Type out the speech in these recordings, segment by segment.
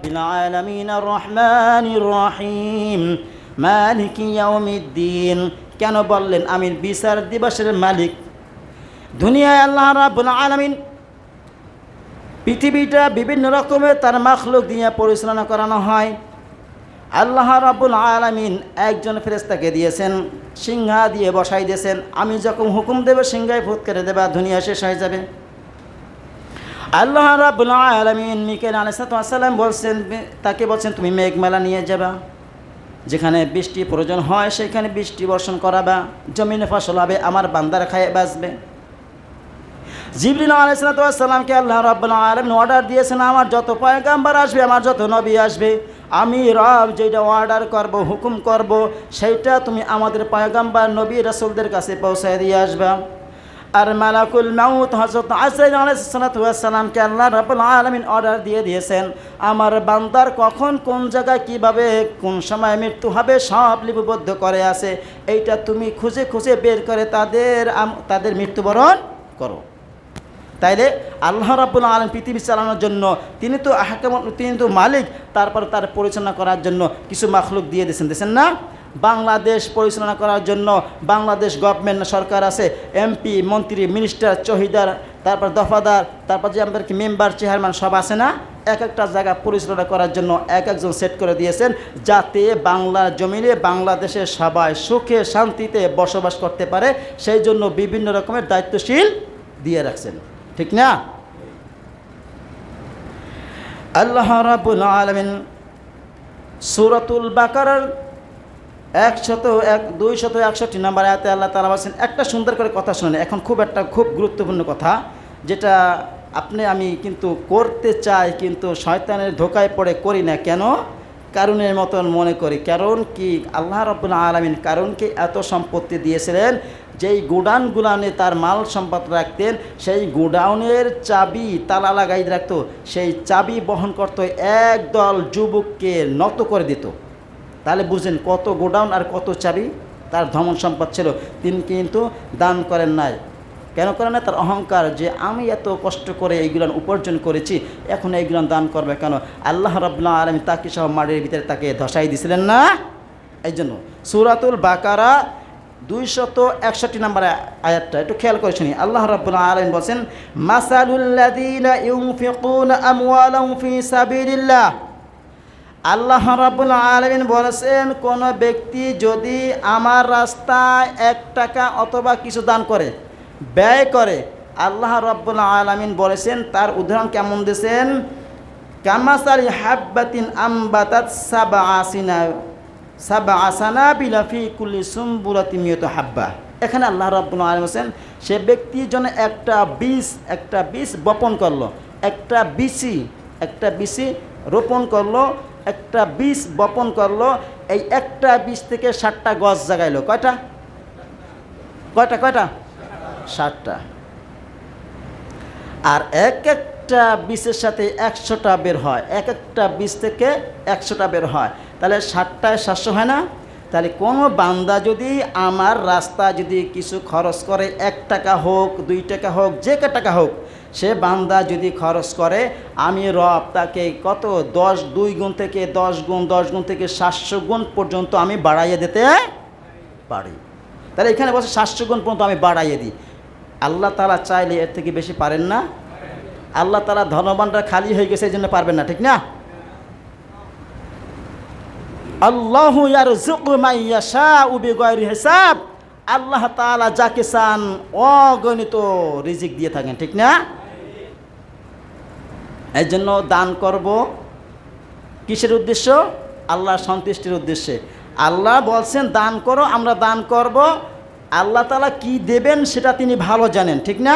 رب العالمين الرحمن الرحيم مالك يوم الدين কেন বললেন আমি বিচার দিবসের মালিক দুনিয়ায় আল্লাহ রাব্বুল আলামিন পৃথিবীটা বিভিন্ন রকমের তার মাখলুক দিয়ে পরিচালনা করানো হয় আল্লাহ রাব্বুল আলামিন একজন ফেরেস্তাকে দিয়েছেন সিংহা দিয়ে বসাই দিয়েছেন আমি যখন হুকুম দেবে সিংহায় ফুট করে দেবে আর দুনিয়া শেষ হয়ে যাবে আল্লাহ আলাইসালাম বলছেন, তাকে বলছেন, তুমি মেঘমেলা নিয়ে যাবা। যেখানে বৃষ্টি প্রয়োজন হয়, সেখানে বৃষ্টি বর্ষণ করাবা। জমিনে ফসল হবে, আমার বান্দার খায়ে বাঁচবে। জিবরিল আলাইসালামকে আল্লাহ রাব্বুল আলামিন অর্ডার দিয়েছেন, আমার যত পয়গাম্বার আসবে, আমার যত নবী আসবে, আমি রব যেটা অর্ডার করব, হুকুম করব, সেইটা তুমি আমাদের পয়গাম্বার নবী রাসুলদের কাছে পৌঁছায় দিয়ে আসবা। আর মালাকুল মাউত হজরত আসরাইল আলাইসালামকে আল্লাহ রাবুল আলমিন অর্ডার দিয়ে দিয়েছেন, আমার বান্দার কখন কোন জায়গায় কীভাবে, কোন সময় মৃত্যু হবে সব লিপিবদ্ধ করে আছে, এইটা তুমি খুঁজে খুঁজে বের করে তাদের তাদের মৃত্যুবরণ করো। তাইলে আল্লাহ রাবুল আলম পৃথিবী চালানোর জন্য, তিনি তো আহকাম, তিনি তো মালিক, তারপর তার পরিচালনা করার জন্য কিছু মাখলুক দিয়ে দিয়েছেন দিয়েছেন না? বাংলাদেশ পরিচালনা করার জন্য বাংলাদেশ গভর্নমেন্ট সরকার আছে এমপি মন্ত্রী মিনিস্টার চহিদার তারপর দফাদার, তারপর যে আমাদের কি মেম্বার চেয়ারম্যান সব আছে না? এক একটা জায়গা পরিচালনা করার জন্য এক একজন সেট করে দিয়েছেন যাতে বাংলা জমিনে বাংলাদেশের সবাই সুখে শান্তিতে বসবাস করতে পারে, সেই জন্য বিভিন্ন রকমের দায়িত্বশীল দিয়ে রাখছেন। ঠিক না? আল্লাহ রাবুল আলমিন সুরাতুল বাকারার একশত এক দুই শত একষট্টি নাম্বার আয়াতে আল্লাহ তালা বলছেন, একটা সুন্দর করে কথা শুনেন। এখন খুব একটা খুব গুরুত্বপূর্ণ কথা, যেটা আপনি আমি কিন্তু করতে চাই কিন্তু শয়তানের ধোকায় পড়ে করি না। কেন? কারণের মতন মনে করি। কারণ কি? আল্লাহ রব্বুল আলমিন কারণকে এত সম্পত্তি দিয়েছিলেন, যেই গোডাউন গুলানে তার মাল সম্পদ রাখতেন, সেই গোডাউনের চাবি তালা লাগাই রাখতো, সেই চাবি বহন করতো একদল যুবককে নত করে দিত। তাহলে বুঝেন কত গোডাউন আর কত চাবি তার ধমন সম্পদ ছিল। তিনি কিন্তু দান করেন নাই। কেন করেন না তার অহংকার যে আমি এত কষ্ট করে এইগুলো উপার্জন করেছি, এখন এইগুলো দান করবে কেন? আল্লাহ রব্লা আলম তাকে সব মাটির ভিতরে তাকে ধসাই দিছিলেন না? এই জন্য সুরাতুল বাকারা দুইশত একষট্টি নম্বর আয়াতটা একটু খেয়াল করে শুনি। আল্লাহ রাব্বুল আলামিন বলছেন মাসালুল্লাযীনা আল্লাহ রাব্বুল আলামিন বলেছেন, কোন ব্যক্তি যদি আমার রাস্তায় এক টাকা অথবা কিছু দান করে, ব্যয় করে, আল্লাহ রাব্বুল আলামিন বলেছেন, তার উদাহরণ কেমন দিয়েছেন? কামাসালি হাব্বাতিন আম্বাতাত সাবা আসিনা সাবা আসানা বিলাফি কুল্লি সুম্বুরাতি মিয়ত হাব্বা। এখানে আল্লাহ রাব্বুল আলামিন বলেছেন, সে ব্যক্তির জন্য একটা বীজ একটা বীজ বপন করল, একটা বিসি একটা বিসি রোপণ করল, একটা বীজ বপন করল, এই একটা বীজ থেকে ষাটটা গছ জাগাইলো। কয়টা? কয়টা কয়টা? ষাটটা আর এক একটা বীজের সাথে একশোটা বের হয়। এক একটা বীজ থেকে একশোটা বের হয়। তাহলে ষাটটায় সাতশো হয় না? তাহলে কোনো বান্দা যদি আমার রাস্তা যদি কিছু খরচ করে, এক টাকা হোক, দুই টাকা হোক, যে টাকা হোক সে বান্দা যদি খরচ করে, আমি রব তাকে কত? দশ, দুই গুণ থেকে দশ গুণ দশ গুণ থেকে সাতশো গুণ পর্যন্ত আমি বাড়াইয়ে দিতে পারি। তাহলে এখানে বলছে সাতশো গুণ পর্যন্ত আমি বাড়াইয়ে দিই। আল্লাহ তালা চাইলে এর থেকে বেশি পারেন না। আল্লাহ তালা ধনবানরা খালি হয়ে গেছে এই জন্য পারবেন না, ঠিক না? আল্লাহ হিসাব। আল্লাহ তালা যাকে চান অগণিত রিজিক দিয়ে থাকেন, ঠিক না? এই জন্য দান করব। কিসের উদ্দেশ্য? আল্লাহর সন্তুষ্টির উদ্দেশ্যে। আল্লাহ বলছেন, দান করো, আমরা দান করব। আল্লাহ তালা কি দেবেন সেটা তিনি ভালো জানেন, ঠিক না?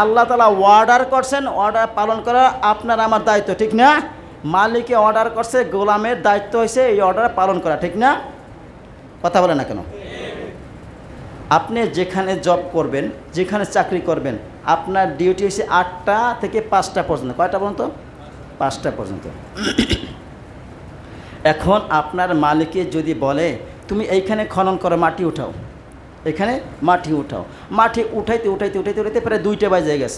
আল্লাহ তালা অর্ডার করছেন অর্ডার পালন করা আপনার আমার দায়িত্ব, ঠিক না? মালিকে অর্ডার করছে, গোলামের দায়িত্ব হয়েছে এই অর্ডার পালন করা, ঠিক না? কথা বলে না কেন? আপনি যেখানে জব করবেন, যেখানে চাকরি করবেন, আপনার ডিউটি হচ্ছে আটটা থেকে পাঁচটা পর্যন্ত। কয়টা পর্যন্ত? পাঁচটা পর্যন্ত। এখন আপনার মালিকে যদি বলে, তুমি এইখানে খনন করো, মাটি উঠাও। এখানে মাটি উঠাও। মাটি উঠাইতে উঠাইতে উঠাইতে উঠাইতে প্রায় দুইটা বাজে গেছে।